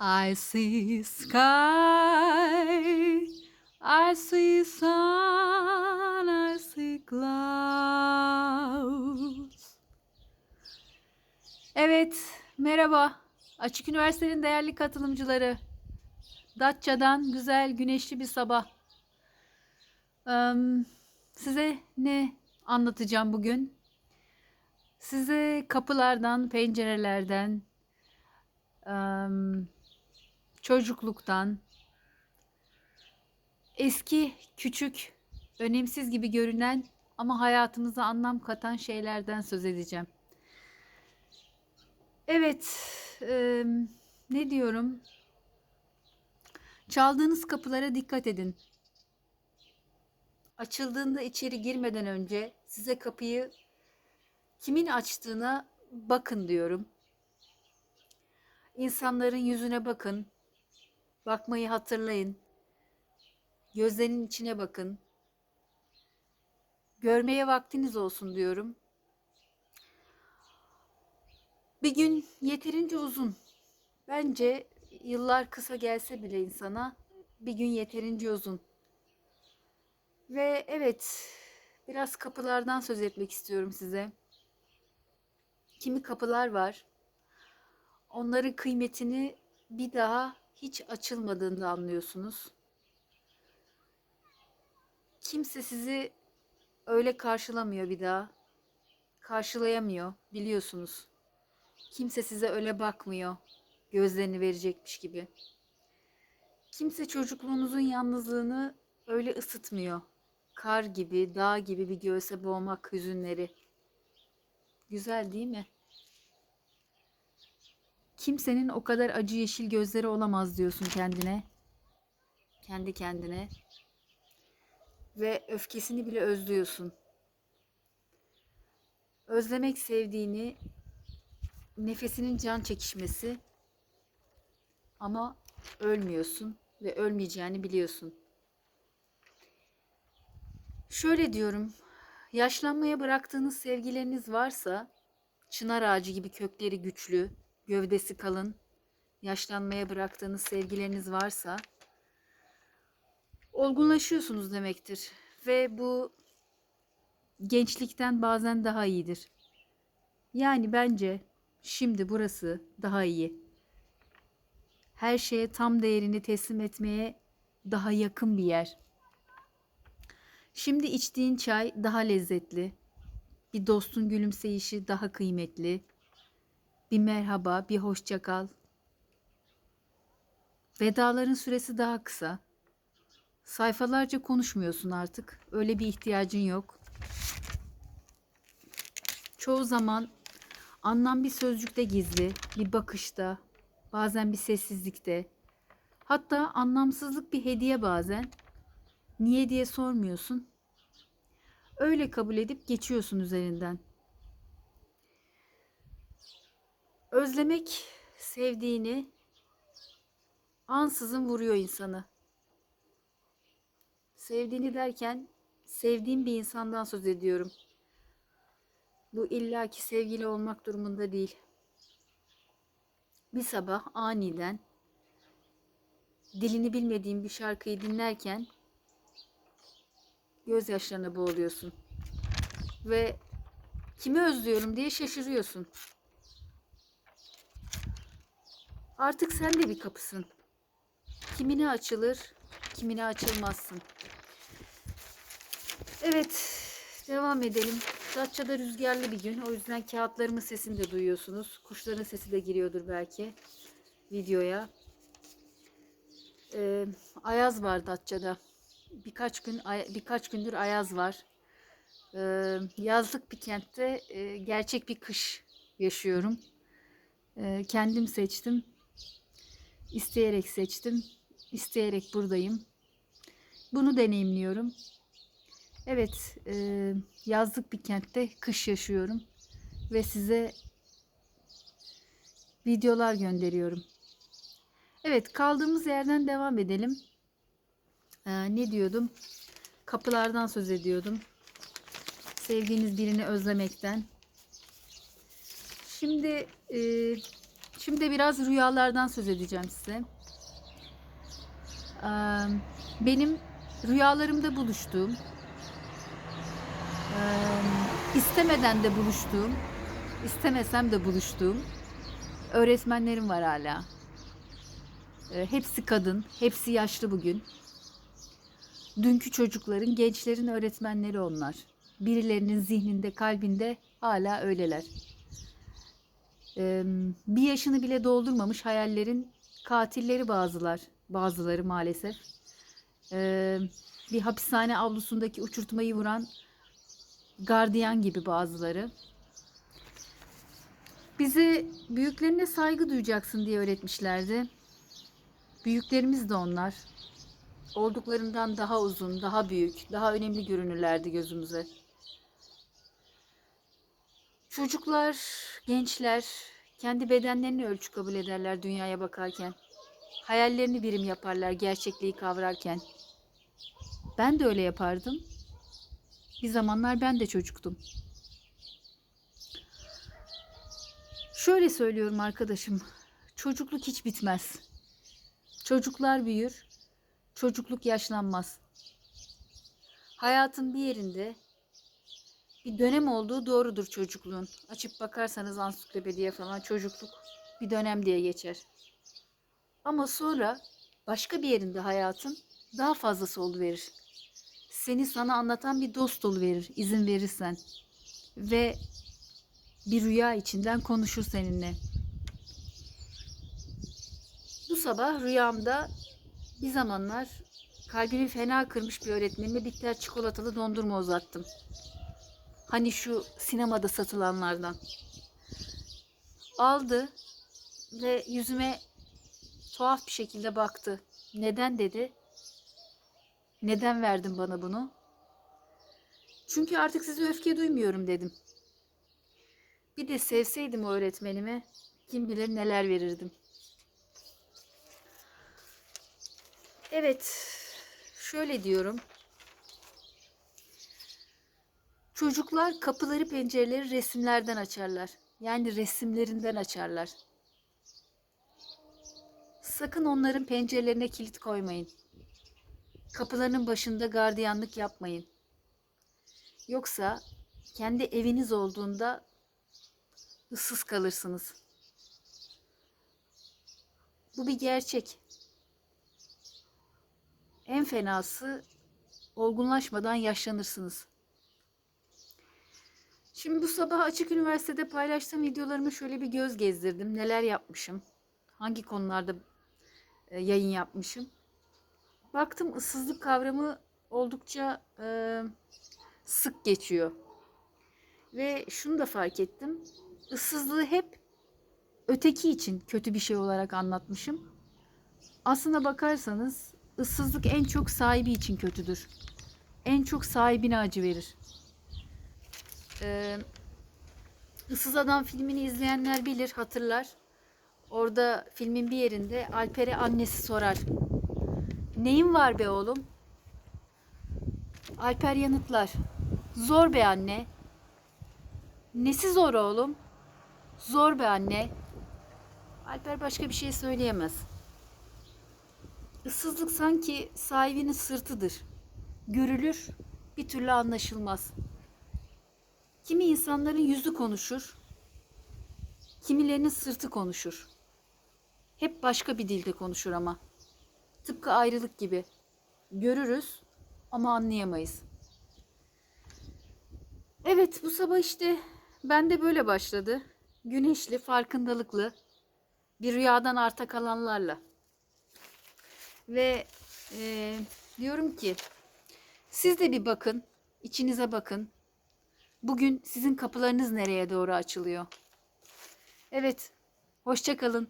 I see sky, I see sun, I see clouds. Evet, merhaba. Açık Üniversite'nin değerli katılımcıları. Datça'dan güzel güneşli bir sabah. Size ne anlatacağım bugün? Size kapılardan, pencerelerden, em, çocukluktan, eski, küçük, önemsiz gibi görünen ama hayatımıza anlam katan şeylerden söz edeceğim. Evet, em, ne diyorum? Çaldığınız kapılara dikkat edin. Açıldığında içeri girmeden önce size kapıyı kimin açtığına bakın diyorum. İnsanların yüzüne bakın. Bakmayı hatırlayın. Gözlerinin içine bakın. Görmeye vaktiniz olsun diyorum. Bir gün yeterince uzun. Bence yıllar kısa gelse bile insana bir gün yeterince uzun. Ve evet, biraz kapılardan söz etmek istiyorum size. Kimi kapılar var. Onların kıymetini bir daha hiç açılmadığında anlıyorsunuz. Kimse sizi öyle karşılamıyor bir daha. Karşılayamıyor, biliyorsunuz. Kimse size öyle bakmıyor, gözlerini verecekmiş gibi. Kimse çocukluğunuzun yalnızlığını öyle ısıtmıyor. Kar gibi, dağ gibi bir göğse boğmak hüzünleri. Güzel değil mi? Kimsenin o kadar acı yeşil gözleri olamaz diyorsun kendine. Kendi kendine. Ve öfkesini bile özlüyorsun. Özlemek sevdiğini, nefesinin can çekişmesi ama ölmüyorsun ve ölmeyeceğini biliyorsun. Şöyle diyorum, yaşlanmaya bıraktığınız sevgileriniz varsa, çınar ağacı gibi kökleri güçlü, gövdesi kalın, yaşlanmaya bıraktığınız sevgileriniz varsa, olgunlaşıyorsunuz demektir. Ve bu gençlikten bazen daha iyidir. Yani bence şimdi burası daha iyi. Her şeye tam değerini teslim etmeye daha yakın bir yer. Şimdi içtiğin çay daha lezzetli. Bir dostun gülümseyişi daha kıymetli. Bir merhaba, bir hoşça kal. Vedaların süresi daha kısa. Sayfalarca konuşmuyorsun artık. Öyle bir ihtiyacın yok. Çoğu zaman anlam bir sözcükte gizli, bir bakışta, bazen bir sessizlikte. Hatta anlamsızlık bir hediye bazen. Niye diye sormuyorsun. Öyle kabul edip geçiyorsun üzerinden. Özlemek sevdiğini ansızın vuruyor insanı. Sevdiğini derken sevdiğim bir insandan söz ediyorum. Bu illaki sevgili olmak durumunda değil. Bir sabah aniden dilini bilmediğin bir şarkıyı dinlerken gözyaşlarına boğuluyorsun. Ve kimi özlüyorum diye şaşırıyorsun. Artık sen de bir kapısın. Kimine açılır, kimine açılmazsın. Evet, devam edelim. Datça'da rüzgarlı bir gün. O yüzden kağıtlarımın sesini de duyuyorsunuz. Kuşların sesi de giriyordur belki videoya. Ee, ayaz var Datça'da. Birkaç gün birkaç gündür ayaz var. Ee, yazlık bir kentte e, gerçek bir kış yaşıyorum. Ee, kendim seçtim. İsteyerek seçtim. İsteyerek buradayım. Bunu deneyimliyorum. Evet, e, yazlık bir kentte kış yaşıyorum ve size videolar gönderiyorum. Evet, kaldığımız yerden devam edelim. Ee, ne diyordum? Kapılardan söz ediyordum. Sevdiğiniz birini özlemekten. Şimdi e, Şimdi biraz rüyalardan söz edeceğim size. Benim rüyalarımda buluştuğum, istemeden de buluştuğum, istemesem de buluştuğum öğretmenlerim var hala. Hepsi kadın, hepsi yaşlı bugün. Dünkü çocukların, gençlerin öğretmenleri onlar. Birilerinin zihninde, kalbinde hala öyleler. Bir yaşını bile doldurmamış hayallerin katilleri bazılar, bazıları maalesef. Bir hapishane avlusundaki uçurtmayı vuran gardiyan gibi bazıları. Bizi büyüklerine saygı duyacaksın diye öğretmişlerdi. Büyüklerimiz de onlar. Olduklarından daha uzun, daha büyük, daha önemli görünürlerdi gözümüze. Çocuklar, gençler kendi bedenlerini ölçü kabul ederler dünyaya bakarken. Hayallerini birim yaparlar gerçekliği kavrarken. Ben de öyle yapardım. Bir zamanlar ben de çocuktum. Şöyle söylüyorum arkadaşım. Çocukluk hiç bitmez. Çocuklar büyür, çocukluk yaşlanmaz. Hayatın bir yerinde bir dönem olduğu doğrudur çocukluğun. Açıp bakarsanız ansiklopediye falan çocukluk bir dönem diye geçer. Ama sonra başka bir yerinde hayatın daha fazlası verir. Seni sana anlatan bir dost verir, izin verirsen. Ve bir rüya içinden konuşur seninle. Bu sabah rüyamda bir zamanlar kalbimi fena kırmış bir öğretmenime bitter çikolatalı dondurma uzattım. Hani şu sinemada satılanlardan. Aldı ve yüzüme tuhaf bir şekilde baktı. Neden dedi? Neden verdin bana bunu? Çünkü artık size öfke duymuyorum dedim. Bir de sevseydim o öğretmenimi kim bilir neler verirdim. Evet, şöyle diyorum. Çocuklar kapıları pencereleri resimlerden açarlar. Yani resimlerinden açarlar. Sakın onların pencerelerine kilit koymayın. Kapılarının başında gardiyanlık yapmayın. Yoksa kendi eviniz olduğunda ıssız kalırsınız. Bu bir gerçek. En fenası olgunlaşmadan yaşlanırsınız. Şimdi bu sabah Açık Üniversitede paylaştığım videolarımı şöyle bir göz gezdirdim. Neler yapmışım? Hangi konularda e, yayın yapmışım? Baktım ıssızlık kavramı oldukça e, sık geçiyor. Ve şunu da fark ettim. Issızlığı hep öteki için kötü bir şey olarak anlatmışım. Aslına bakarsanız ıssızlık en çok sahibi için kötüdür. En çok sahibine acı verir. Ee, Issız Adam filmini izleyenler bilir, hatırlar. Orada filmin bir yerinde Alper'e annesi sorar. Neyin var be oğlum? Alper yanıtlar. Zor be anne. Nesi zor oğlum? Zor be anne. Alper başka bir şey söyleyemez. Issızlık sanki sahibinin sırtıdır. Görülür, bir türlü anlaşılmaz. Kimi insanların yüzü konuşur, kimilerinin sırtı konuşur. Hep başka bir dilde konuşur ama. Tıpkı ayrılık gibi. Görürüz ama anlayamayız. Evet bu sabah işte bende böyle başladı. Güneşli, farkındalıklı bir rüyadan arta kalanlarla. Ve e, diyorum ki siz de bir bakın, içinize bakın. Bugün sizin kapılarınız nereye doğru açılıyor? Evet, hoşça kalın.